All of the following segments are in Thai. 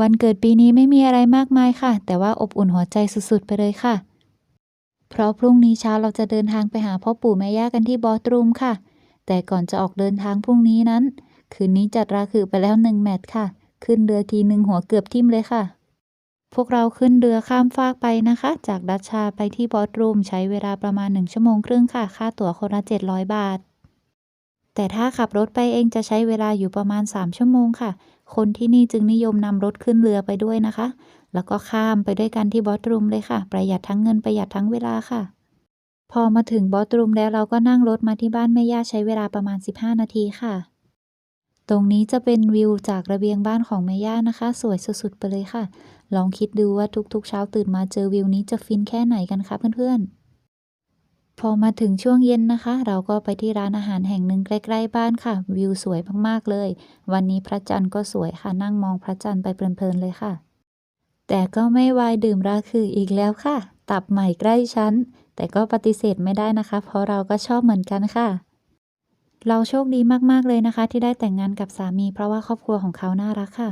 วันเกิดปีนี้ไม่มีอะไรมากมายค่ะ แต่ว่าอบอุ่นหัวใจสุดๆ ไปเลยค่ะ เพราะพรุ่งนี้เช้าเราจะเดินทางไปหาพ่อปู่แม่ย่ากันที่บอสรูมค่ะ แต่ก่อนจะออกเดินทางพรุ่งนี้นั้น คืนนี้จัดราคือไปแล้วหนึ่งแมตช์ค่ะ ขึ้นเรือทีหนึ่งหัวเกือบทิ่มเลยค่ะ พวกเราขึ้นเรือข้ามฟากไปนะคะ จากดัชชาไปที่บอสรูมใช้เวลาประมาณหนึ่งชั่วโมงครึ่งค่ะ ค่าตั๋วคนละ700 บาท แต่ถ้าขับรถไปเองจะใช้เวลาอยู่ประมาณ 3 ชั่วโมงค่ะ คนที่นี่จึงนิยมนำรถขึ้นเรือไปด้วยนะคะ แล้วก็ข้ามไปด้วยกันที่บอสรูมเลยค่ะ ประหยัดทั้งเงินประหยัดทั้งเวลาค่ะ พอมาถึงบอสรูมแล้วเราก็นั่งรถมาที่บ้านแม่ย่าใช้เวลาประมาณ 15 นาทีค่ะ ตรงนี้จะเป็นวิวจากระเบียงบ้านของแม่ย่านะคะ สวยสุดๆไปเลยค่ะ ลองคิดดูว่าทุกๆ เช้าตื่นมาเจอวิวนี้จะฟินแค่ไหนกันคะเพื่อนๆ พอมาถึงช่วงเย็นนะคะ เราก็ไปที่ร้านอาหารแห่งหนึ่งใกล้ๆบ้านค่ะ วิวสวยมากๆเลย วันนี้พระจันทร์ก็สวยค่ะนั่งมองพระจันทร์ไปเพลินๆเลยค่ะ แต่ก็ไม่วายดื่มราคืออีกแล้วค่ะ ตับใหม่ใกล้ชั้น แต่ก็ปฏิเสธไม่ได้นะคะ เพราะเราก็ชอบเหมือนกันค่ะ เราโชคดีมากๆเลยนะคะ ที่ได้แต่งงานกับสามี เพราะว่าครอบครัวของเขาน่ารักค่ะ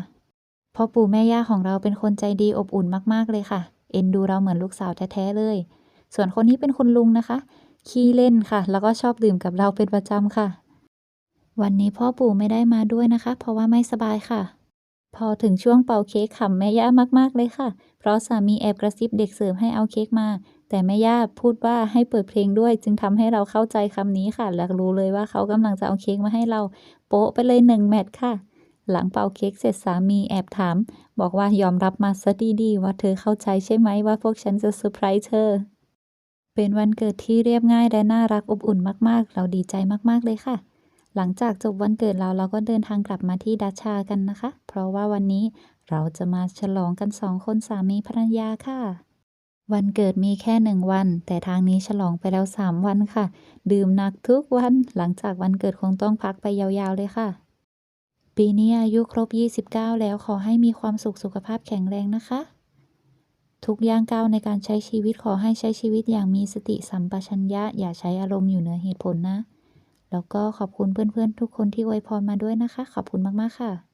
พ่อปู่แม่ย่าของเราเป็นคนใจดีอบอุ่นมากๆเลยค่ะ เอ็นดูเราเหมือนลูกสาวแท้ๆเลย ส่วนคนนี้เป็นคุณลุงนะคะ ขี้เล่นค่ะ แล้วก็ชอบดื่มกับเราเป็นประจำค่ะ วันนี้พ่อปู่ไม่ได้มาด้วยนะคะ เพราะว่าไม่สบายค่ะ พอถึงช่วงเป่าเค้กขำแม่ย่ามากๆเลยค่ะ เพราะสามีแอบกระซิบเด็กเสิร์ฟให้เอาเค้กมา แต่แม่ย่าพูดว่าให้เปิดเพลงด้วย จึงทำให้เราเข้าใจคำนี้ค่ะและรู้เลยว่าเขากำลังจะเอาเค้กมาให้เรา โป๊ะไปเลยหนึ่งแมตช์ค่ะหลังเป่าเค้กเสร็จสามีแอบถาม บอกว่ายอมรับมาซะดีๆว่าเธอเข้าใจใช่ไหมว่าพวกฉันจะเซอร์ไพรส์เธอ เป็นวันเกิดที่เรียบง่ายและน่ารักอบอุ่นมาก ๆ เราดีใจมาก ๆ เลยค่ะ หลังจากจบวันเกิดเราเราก็เดินทางกลับมาที่ดัชชากันนะคะ เพราะว่าวันนี้เราจะมาฉลองกันสองคนสามีภรรยาค่ะ วันเกิดมีแค่หนึ่งวัน แต่ทางนี้ฉลองไปแล้วสามวันค่ะ ดื่มหนักทุกวัน หลังจากวันเกิดคงต้องพักไปยาวๆเลยค่ะ ปีนี้อายุครบ 29 แล้วขอให้มีความสุขสุขภาพแข็งแรงนะคะ ทุกย่างก้าวในการใช้ชีวิตขอให้ใช้ชีวิตอย่างมีสติสัมปชัญญะ อย่าใช้อารมณ์อยู่เหนือเหตุผลนะ แล้วก็ขอบคุณเพื่อนๆ ทุกคนที่อวยพรมาด้วยนะคะ ขอบคุณมากๆค่ะ